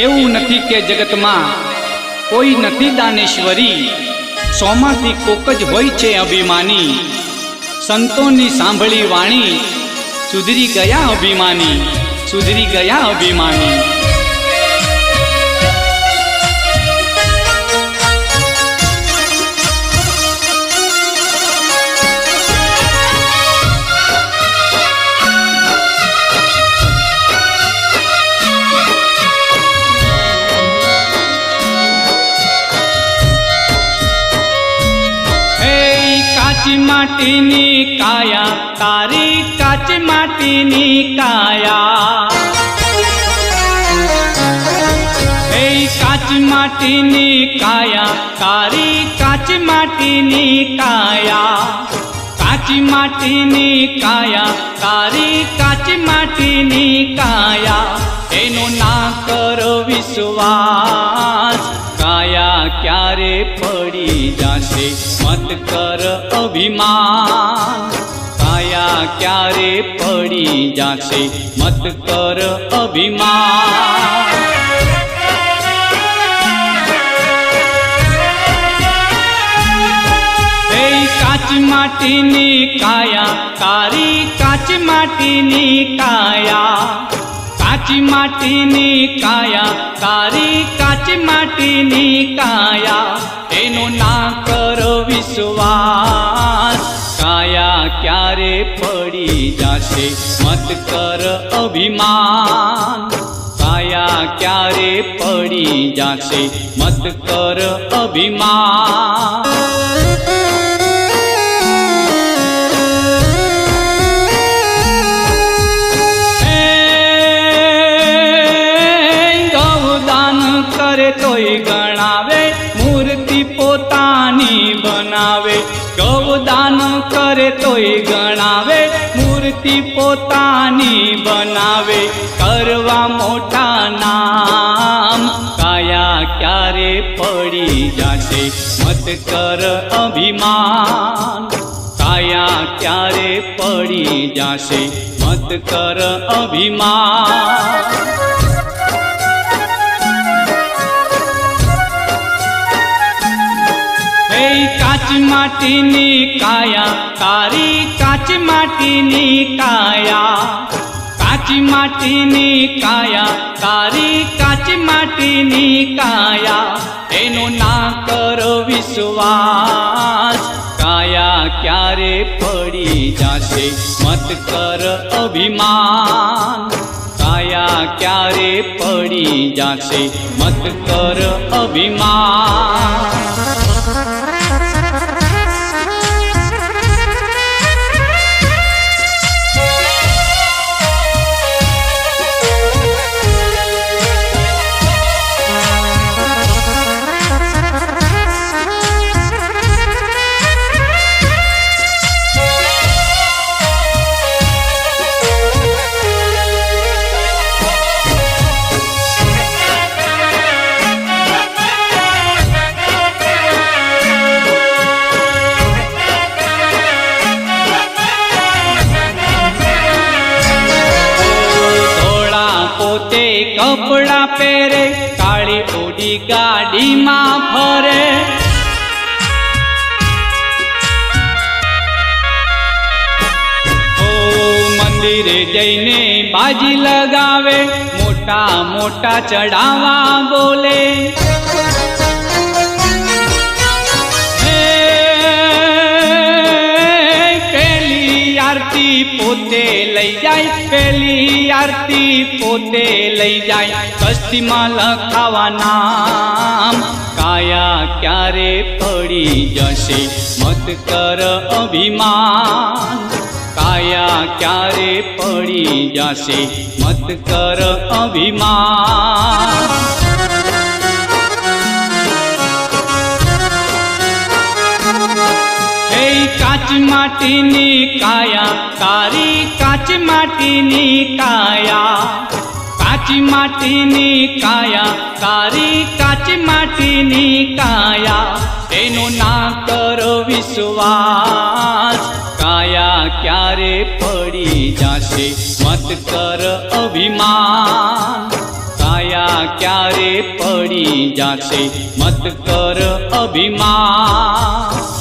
એવું નથી કે જગતમાં કોઈ નથી દાનેશ્વરી. સોમાંથી કોક જ હોય છે અભિમાની. સંતોની સાંભળી વાણી. સુધરી ગયા અભિમાની. સુધરી ગયા અભિમાની. કાચી માટીની કાયા, તારી કાચી માટીની કાયા. એ કાચી માટીની કાયા, તારી કાચી માટીની કાયા. કાચી માટીની કાયા, તારી કાચી માટીની કાયા. એનો ના કર વિશ્વાસ. કાયા ક્યારે પડી જશે? મત કર અભિમાન. કાયા ક્યારે પડી જશે? મત કર અભિમાન. કાચી માટીની કાયા, તારી કાચી માટીની કાયા. કાચી માટીની કાયા તારી કાચી માટીની કાયા એનો ના કર વિશ્વાસ. કાયા ક્યારે પડી જશે, મત કર અભિમાન. કાયા ક્યારે પડી જશે, મત કર અભિમાન. તોય ગણાવે, મૂર્તિ પોતાની બનાવે. ગૌદાન કરે તોય ગણાવે, મૂર્તિ પોતાની બનાવે. કરવા મોટા નામ, કાયા ક્યારે પડી જાશે? મત કર અભિમાન, કાયા ક્યારે પડી જાશે? મત કર અભિમાન. માટીની કાયા તારી કાચી માટીની કાયા. કાચી માટીની કાયા તારી કાચી માટીની કાયા. એનો ના કર વિશ્વાસ કાયા ક્યારે પડી જશે? મત કર અભિમાન. કાયા ક્યારે પડી જશે? મત કર અભિમાન. કપડા પહેરે, કાળી ઓડી ગાડીમાં ફરે. મંદિરે જઈને બાજી લગાવે, મોટા મોટા ચડાવા બોલે. પેલી આરતી પોતે લઈ જાય, પેલી આરતી પોતે લઈ જાય. કસ્તીમાં લખાવા નામ કાયા ક્યારે પડી જશે? મત કર અભિમાન. કાયા ક્યારે પડી જશે? મત કર અભિમાન. કાચી માટીની કાયા તારી કાચ માટીની કાયા. કાચી માટીની કાયા તારી કાચ માટીની કાયા. એનો ના કર વિશ્વાસ. કાયા ક્યારે પડી જશે, મત કર અભિમાન. કાયા ક્યારે પડી જાશે, મત કર અભિમાન.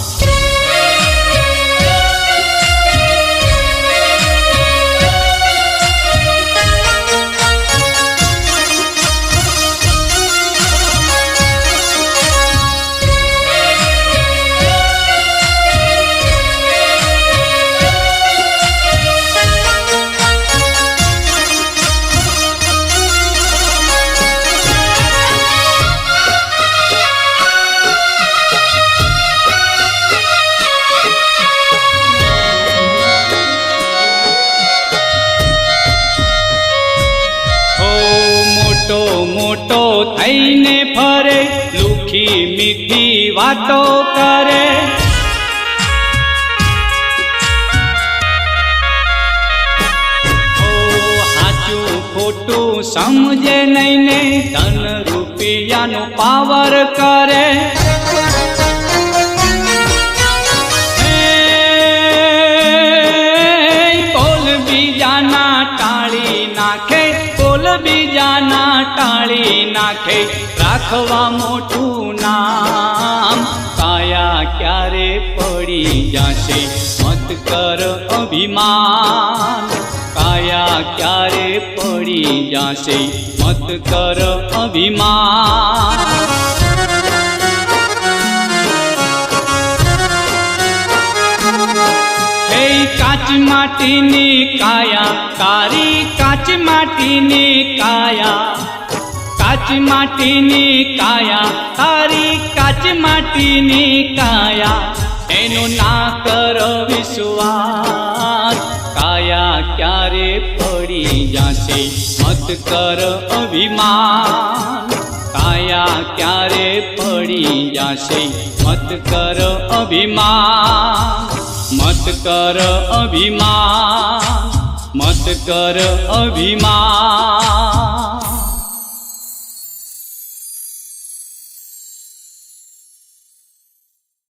મોટો મોટો થઈને ફરે, લુખી મીઠી વાતો કરે. ખોટું સમજે નહીં ને ધન રૂપિયાનો પાવર કરે. કોલ બીજાના ટાળી નાખે. કોલ બીજાના ટાળી નાખે. રાખવા મોટું નામ કાયા ક્યારે પડી જશે? મત કર અભિમાન. કાયા ક્યારે પડી જશે? મત કર અભિમાન. માટીની કાયા તારી કાચ માટીની કાયા. કાચ માટીની કાયા તારી કાચ માટીની કાયા. એનો ના કર વિશ્વાસ. કાયા ક્યારે પડી જશે, મત કર અભિમાન. કાયા ક્યારે પડી જશે, મત કર અભિમાન. મત કર અભિમાન મત કર અભિમાન.